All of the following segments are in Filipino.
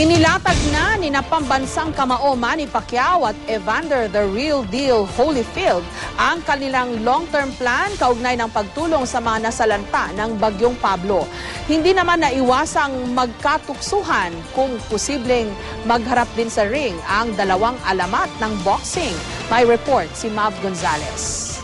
Inilatag na ni na pambansang kamao Manny Pacquiao at Evander the Real Deal Holyfield ang kanilang long-term plan kaugnay ng pagtulong sa mga nasalanta ng Bagyong Pablo. Hindi naman naiwasang magkatuksuhan kung posibleng magharap din sa ring ang dalawang alamat ng boxing. May report si Mav Gonzalez.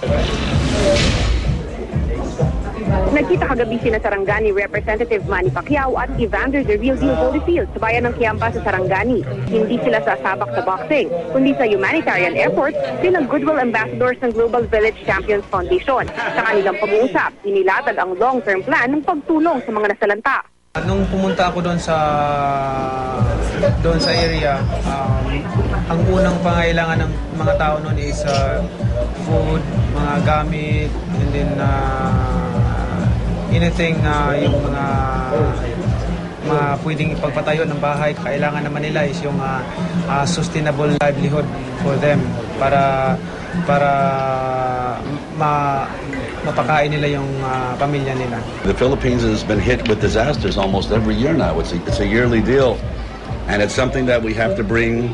Nagkita kagabi sina Sarangani Representative Manny Pacquiao at Evander the Real Deal Holyfield sa bayan ng Kiamba sa Sarangani. Hindi sila sasabak sa boxing, kundi sa humanitarian effort bilang Goodwill Ambassadors ng Global Village Champions Foundation. Sa kanilang pag-uusap, inilatag ang long-term plan ng pagtulong sa mga nasalanta. Nung pumunta ako doon sa doon sa area, um, ang unang pangailangan ng mga tao noon is uh, food, mga gamit, and then uh, anything yung mga mga pwedeng ipagpatayo ng bahay, kailangan naman nila is yung uh, uh, sustainable livelihood for them para para ma mapakain nila yung uh, pamilya nila. The Philippines has been hit with disasters almost every year now. It's a, it's a yearly deal. And it's something that we have to bring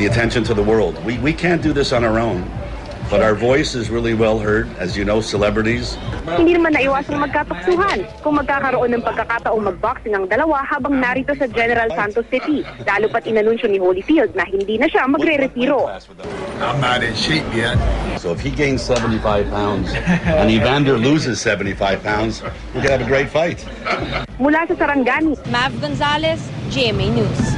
the attention to the world. We, we can't do this on our own. But our voice is really well heard. As you know, celebrities. Hindi naman naiwasang magkatuksuhan kung magkakaroon ng pagkakataong magboxing ang dalawa habang narito sa General Santos City. Lalo pat inanunsyo ni Holyfield na hindi na siya magre-retiro. I'm not in shape yet. So if he gains 75 pounds and Evander loses 75 pounds, we could have a great fight. Mula sa Sarangani, Mav Gonzalez, GMA News.